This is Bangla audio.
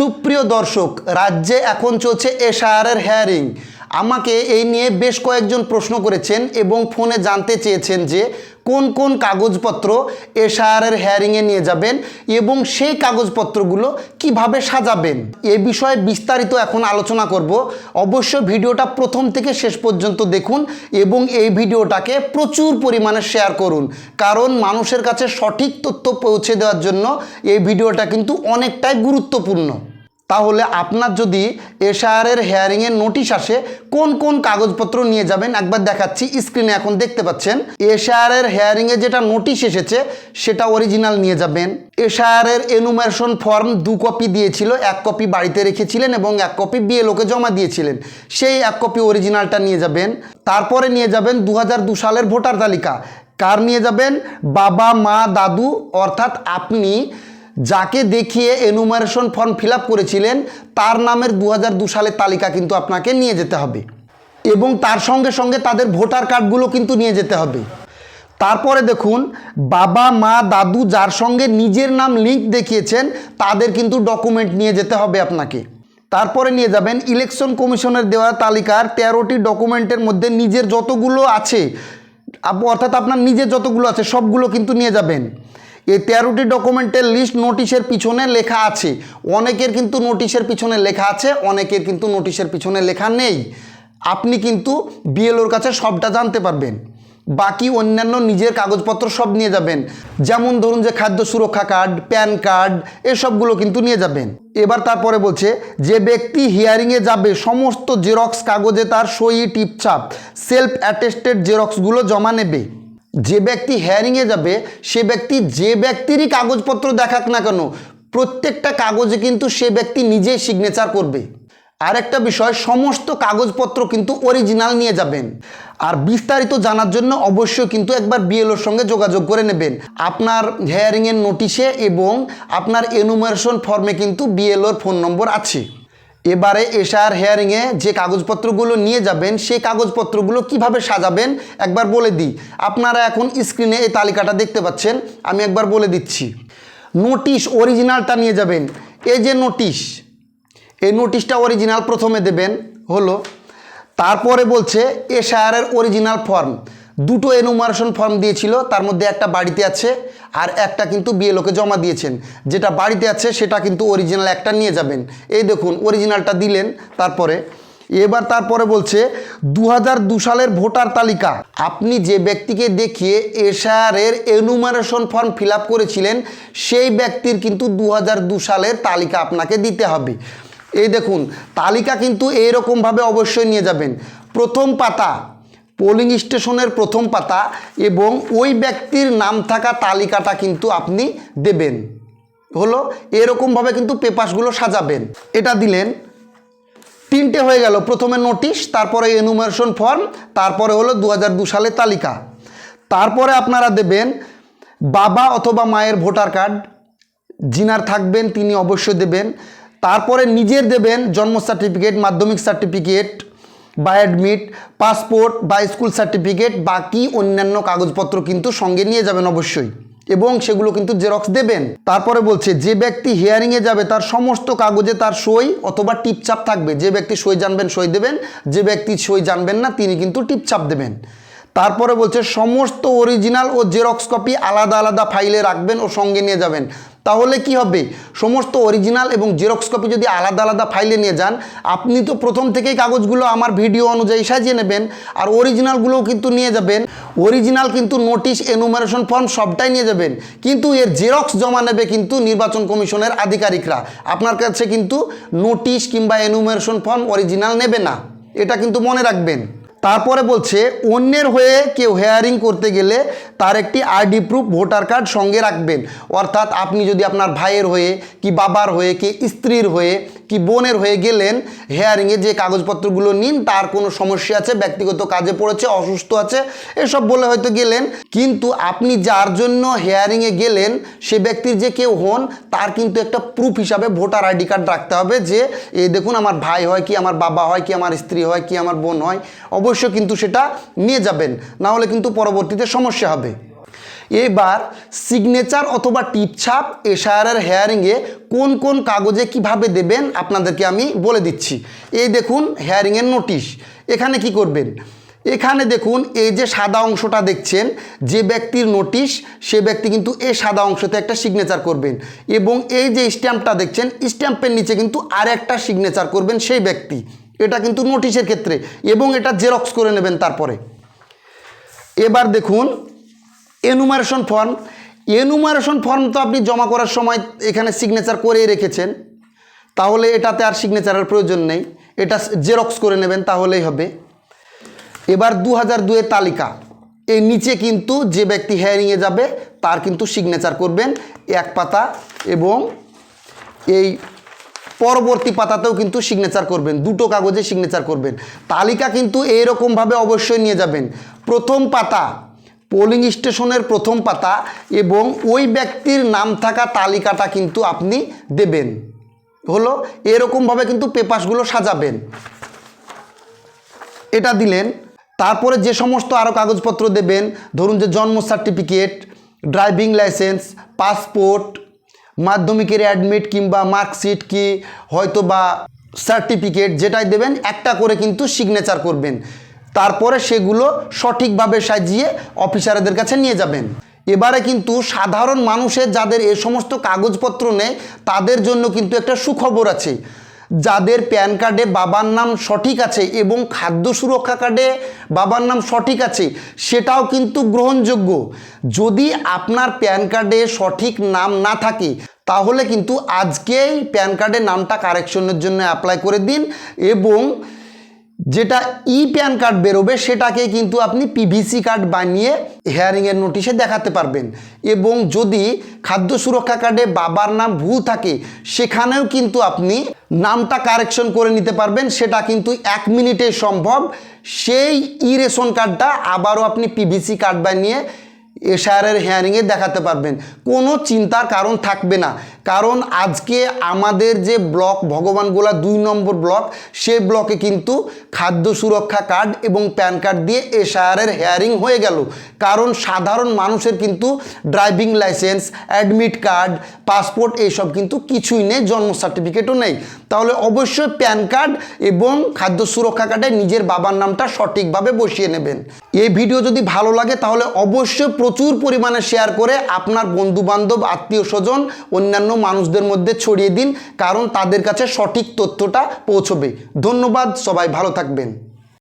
সুপ্রিয় দর্শক, রাজ্যে এখন চলছে এশআরের হেয়ারিং আমাকে এই নিয়ে বেশ কয়েকজন প্রশ্ন করেছেন এবং ফোনে জানতে চেয়েছেন যে কোন কোন কাগজপত্র এশআরের হেয়ারিংয়ে নিয়ে যাবেন এবং সেই কাগজপত্রগুলো কীভাবে সাজাবেন? এ বিষয়ে বিস্তারিত এখন আলোচনা করব। অবশ্য ভিডিওটা প্রথম থেকে শেষ পর্যন্ত দেখুন এবং এই ভিডিওটাকে প্রচুর পরিমাণে শেয়ার করুন। কারণ মানুষের কাছে সঠিক তথ্য পৌঁছে দেওয়ার জন্য এই ভিডিওটা কিন্তু অনেকটাই গুরুত্বপূর্ণ। তাহলে আপনার যদি এশআরের হেয়ারিংয়ের নোটিশ আসে, কোন কোন কাগজপত্র নিয়ে যাবেন? একবার দেখাচ্ছি স্ক্রিনে এখন দেখতে পাচ্ছেন এশআরের হেয়ারিংয়ে যেটা নোটিশ এসেছে, সেটা অরিজিনাল নিয়ে যাবেন। এশআরের এনুমেশন ফর্ম দু কপি দিয়েছিল, এক কপি বাড়িতে রেখেছিলেন এবং এক কপি বিএলওকে জমা দিয়েছিলেন। সেই এক কপি অরিজিনালটা নিয়ে যাবেন। তারপরে নিয়ে যাবেন দু সালের ভোটার তালিকা। কার নিয়ে যাবেন? বাবা, মা, দাদু, অর্থাৎ আপনি যাকে দেখিয়ে এনুমারেশন ফর্ম ফিল করেছিলেন, তার নামের দু সালের তালিকা কিন্তু আপনাকে নিয়ে যেতে হবে। এবং তার সঙ্গে সঙ্গে তাদের ভোটার কার্ডগুলো কিন্তু নিয়ে যেতে হবে। তারপরে দেখুন, বাবা, মা, দাদু যার সঙ্গে নিজের নাম লিঙ্ক দেখিয়েছেন, তাদের কিন্তু ডকুমেন্ট নিয়ে যেতে হবে আপনাকে। তারপরে নিয়ে যাবেন ইলেকশন কমিশনের দেওয়া তালিকার তেরোটি ডকুমেন্টের মধ্যে নিজের যতগুলো আছে অর্থাৎ আপনার নিজের যতগুলো আছে, সবগুলো কিন্তু নিয়ে যাবেন। এই তেরোটি ডকুমেন্টের লিস্ট নোটিশের পিছনে লেখা আছে। অনেকের কিন্তু নোটিশের পিছনে লেখা আছে, অনেকের কিন্তু নোটিশের পিছনে লেখা নেই। আপনি কিন্তু বিএলওর কাছে সবটা জানতে পারবেন। বাকি অন্যান্য নিজের কাগজপত্র সব নিয়ে যাবেন। যেমন ধরুন যে খাদ্য সুরক্ষা কার্ড প্যান কার্ড এসবগুলো কিন্তু নিয়ে যাবেন। এবার তারপরে বলছে, যে ব্যক্তি হিয়ারিংয়ে যাবে, সমস্ত জেরক্স কাগজে তার সই, টিপছাপ সেলফ অ্যাটেস্টেড জেরক্সগুলো জমা নেবে। যে ব্যক্তি হেয়ারিংয়ে যাবে, সে ব্যক্তি যে ব্যক্তিরই কাগজপত্র দেখাক না কেন, প্রত্যেকটা কাগজে কিন্তু সে ব্যক্তি নিজেই সিগনেচার করবে। আর একটা বিষয়, সমস্ত কাগজপত্র কিন্তু অরিজিনাল নিয়ে যাবেন। আর বিস্তারিত জানার জন্য অবশ্যই কিন্তু একবার বিএলওর সঙ্গে যোগাযোগ করে নেবেন। আপনার হেয়ারিংয়ের নোটিশে এবং আপনার এনুমারেশন ফর্মে কিন্তু বিএলওর ফোন নম্বর আছে। এবারে এশার হেয়ারিংয়ে যে কাগজপত্রগুলো নিয়ে যাবেন, সেই কাগজপত্রগুলো কীভাবে সাজাবেন, একবার বলে দিই। আপনারা এখন স্ক্রিনে এই তালিকাটা দেখতে পাচ্ছেন, আমি একবার বলে দিচ্ছি। নোটিশ অরিজিনালটা নিয়ে যাবেন। এই যে নোটিশ, এই নোটিশটা অরিজিনাল প্রথমে দেবেন, হলো, তারপরে বলছে এশায়ারের অরিজিনাল ফর্ম দুটো এনুমারেশন ফর্ম দিয়েছিল, তার মধ্যে একটা বাড়িতে আছে আর একটা কিন্তু বিএলওকে জমা দিয়েছেন। যেটা বাড়িতে আছে, সেটা কিন্তু অরিজিনাল একটা নিয়ে যাবেন। এই দেখুন অরিজিনালটা দিলেন, তারপরে, এবার তারপরে বলছে দু সালের ভোটার তালিকা। আপনি যে ব্যক্তিকে দেখিয়ে এশারের এনুমারেশন ফর্ম ফিল করেছিলেন, সেই ব্যক্তির কিন্তু দু সালের তালিকা আপনাকে দিতে হবে। এই দেখুন, তালিকা কিন্তু এইরকমভাবে অবশ্যই নিয়ে যাবেন। প্রথম পাতা পোলিং স্টেশনের প্রথম পাতা এবং ওই ব্যক্তির নাম থাকা তালিকাটা কিন্তু আপনি দেবেন। হলো, এরকমভাবে কিন্তু পেপারসগুলো সাজাবেন। এটা দিলেন, তিনটে হয়ে গেল। প্রথমে নোটিশ, তারপরে এনুমারেশন ফর্ম তারপরে হলো দু সালের তালিকা। তারপরে আপনারা দেবেন, বাবা অথবা মায়ের ভোটার কার্ড জিনার থাকবেন তিনি অবশ্যই দেবেন। তারপরে নিজের দেবেন জন্ম সার্টিফিকেট মাধ্যমিক সার্টিফিকেট বা অ্যাডমিট পাসপোর্ট বা স্কুল সার্টিফিকেট, বাকি অন্যান্য কাগজপত্র কিন্তু সঙ্গে নিয়ে যাবেন অবশ্যই। এবং সেগুলো কিন্তু জেরক্স দেবেন। তারপরে বলছে, যে ব্যক্তি হিয়ারিংয়ে যাবে, তার সমস্ত কাগজে তার সই অথবা টিপচাপ থাকবে। যে ব্যক্তি সই জানবেন সই দেবেন, যে ব্যক্তি সই জানবেন না, তিনি কিন্তু টিপচাপ দেবেন। তারপরে বলছে, সমস্ত অরিজিনাল ও জেরক্স কপি আলাদা আলাদা ফাইলে রাখবেন ও সঙ্গে নিয়ে যাবেন। তাহলে কি হবে? সমস্ত অরিজিনাল এবং জেরক্স কপি যদি আলাদা আলাদা ফাইলে নিয়ে যান, আপনি তো প্রথম থেকেই কাগজগুলো আমার ভিডিও অনুযায়ী সাজিয়ে নেবেন, আর অরিজিনালগুলোও কিন্তু নিয়ে যাবেন। অরিজিনাল কিন্তু নোটিশ এনুমারেশন ফর্ম সবটাই নিয়ে যাবেন। কিন্তু এর জেরক্স জমা নেবে কিন্তু নির্বাচন কমিশনের আধিকারিকরা। আপনার কাছে কিন্তু নোটিশ কিংবা এনুমারেশন ফর্ম অরিজিনাল নেবে না। এটা কিন্তু মনে রাখবেন। তারপরে বলছে, অন্যের হয়ে কেউ হেয়ারিং করতে গেলে তার একটি আইডি প্রুফ ভোটার কার্ড সঙ্গে রাখবেন। অর্থাৎ আপনি যদি আপনার ভাইয়ের হয়ে, কি বাবার হয়ে, কি স্ত্রীর হয়ে, কি বোনের হয়ে গেলেন হেয়ারিংয়ে যে কাগজপত্রগুলো নিন, তার কোনো সমস্যা আছে, ব্যক্তিগত কাজে পড়েছে, অসুস্থ আছে, এসব বলে হয়তো গেলেন। কিন্তু আপনি যার জন্য হেয়ারিংয়ে গেলেন, সে ব্যক্তির যে কেউ হন, তার কিন্তু একটা প্রুফ হিসাবে ভোটার আইডি কার্ড রাখতে হবে যে এই দেখুন, আমার ভাই হয় কি, আমার বাবা হয় কি, আমার স্ত্রী হয় কি, আমার বোন হয়। অবশ্যই কিন্তু সেটা নিয়ে যাবেন, না হলে কিন্তু পরবর্তীতে সমস্যা হবে। এবার সিগনেচার অথবা টিপছাপ এশায়ারের হেয়ারিংয়ে কোন কোন কাগজে কীভাবে দেবেন আপনাদেরকে আমি বলে দিচ্ছি। এই দেখুন হেয়ারিংয়ের নোটিশ এখানে কি করবেন? এখানে দেখুন এই যে সাদা অংশটা দেখছেন, যে ব্যক্তির নোটিশ সে ব্যক্তি কিন্তু এই সাদা অংশতে একটা সিগনেচার করবেন এবং এই যে স্ট্যাম্পটা দেখছেন স্ট্যাম্পের নিচে কিন্তু আর একটা সিগনেচার করবেন সেই ব্যক্তি। এটা কিন্তু নোটিশের ক্ষেত্রে এবং এটা জেরক্স করে নেবেন তারপরে। এবার দেখুন এনুমারেশন ফর্ম এনুমারেশন ফর্ম তো আপনি জমা করার সময় এখানে সিগনেচার করেই রেখেছেন। তাহলে এটাতে আর সিগনেচারের প্রয়োজন নেই। এটা জেরক্স করে নেবেন, তাহলেই হবে। এবার দু হাজার দুয়ের তালিকা। এই নিচে কিন্তু যে ব্যক্তি হেয়ারিংয়ে যাবে, তার কিন্তু সিগনেচার করবেন, এক পাতা এবং এই পরবর্তী পাতাতেও কিন্তু সিগনেচার করবেন, দুটো কাগজে সিগনেচার করবেন। তালিকা কিন্তু এইরকমভাবে অবশ্যই নিয়ে যাবেন। প্রথম পাতা পোলিং স্টেশনের প্রথম পাতা এবং ওই ব্যক্তির নাম থাকা তালিকাটা কিন্তু আপনি দেবেন। হলো, এরকমভাবে কিন্তু পেপারসগুলো সাজাবেন। এটা দিলেন, তারপরে যে সমস্ত আরও কাগজপত্র দেবেন, ধরুন যে জন্ম সার্টিফিকেট ড্রাইভিং লাইসেন্স পাসপোর্ট মাধ্যমিকের অ্যাডমিট কিংবা মার্কশিট কি হয়তো বা সার্টিফিকেট যেটাই দেবেন, একটা করে কিন্তু সিগনেচার করবেন। তারপরে সেগুলো সঠিকভাবে সাজিয়ে অফিসারদের কাছে নিয়ে যাবেন। এবারে কিন্তু সাধারণ মানুষের যাদের এ সমস্ত কাগজপত্র নেই, তাদের জন্য কিন্তু একটা সুখবর আছে। যাদের প্যান কার্ডে বাবার নাম সঠিক আছে এবং খাদ্য সুরক্ষা কার্ডে বাবার নাম সঠিক আছে, সেটাও কিন্তু গ্রহণযোগ্য। যদি আপনার প্যান কার্ডে সঠিক নাম না থাকে, তাহলে কিন্তু আজকেই প্যান কার্ডের নামটা কারেকশনের জন্য অ্যাপ্লাই করে দিন এবং যেটা ই প্যান কার্ড বেরোবে, সেটাকে কিন্তু আপনি পিভিসি কার্ড বানিয়ে হেয়ারিংয়ের নোটিশে দেখাতে পারবেন। এবং যদি খাদ্য সুরক্ষা কার্ডে বাবার নাম ভুল থাকে, সেখানেও কিন্তু আপনি নামটা কারেকশন করে নিতে পারবেন, সেটা কিন্তু এক মিনিটে সম্ভব। সেই ই রেশন কার্ডটা আবারও আপনি পিভিসি কার্ড বানিয়ে এশায়ারের হেয়ারিংয়ে দেখাতে পারবেন। কোনো চিন্তার কারণ থাকবে না। কারণ আজকে আমাদের যে ব্লক, ভগবানগোলা দুই নম্বর ব্লক, সে ব্লকে কিন্তু খাদ্য সুরক্ষা কার্ড এবং প্যান কার্ড দিয়ে এশায়ারের হেয়ারিং হয়ে গেল। কারণ সাধারণ মানুষের কিন্তু driving licence admit card passport এইসব কিন্তু কিছুই নেই, জন্ম সার্টিফিকেটও নেই। তাহলে অবশ্যই প্যান কার্ড এবং খাদ্য সুরক্ষা কার্ডে নিজের বাবার নামটা সঠিকভাবে বসিয়ে নেবেন। এই ভিডিও যদি ভালো লাগে তাহলে অবশ্যই প্রচুর পরিমাণে শেয়ার করে আপনার বন্ধু বান্ধব আত্মীয় স্বজন, অন্যান্য মানুষদের মধ্যে ছড়িয়ে দিন কারণ তাদের কাছে সঠিক তথ্যটা পৌঁছবে। ধন্যবাদ সবাই ভালো থাকবেন।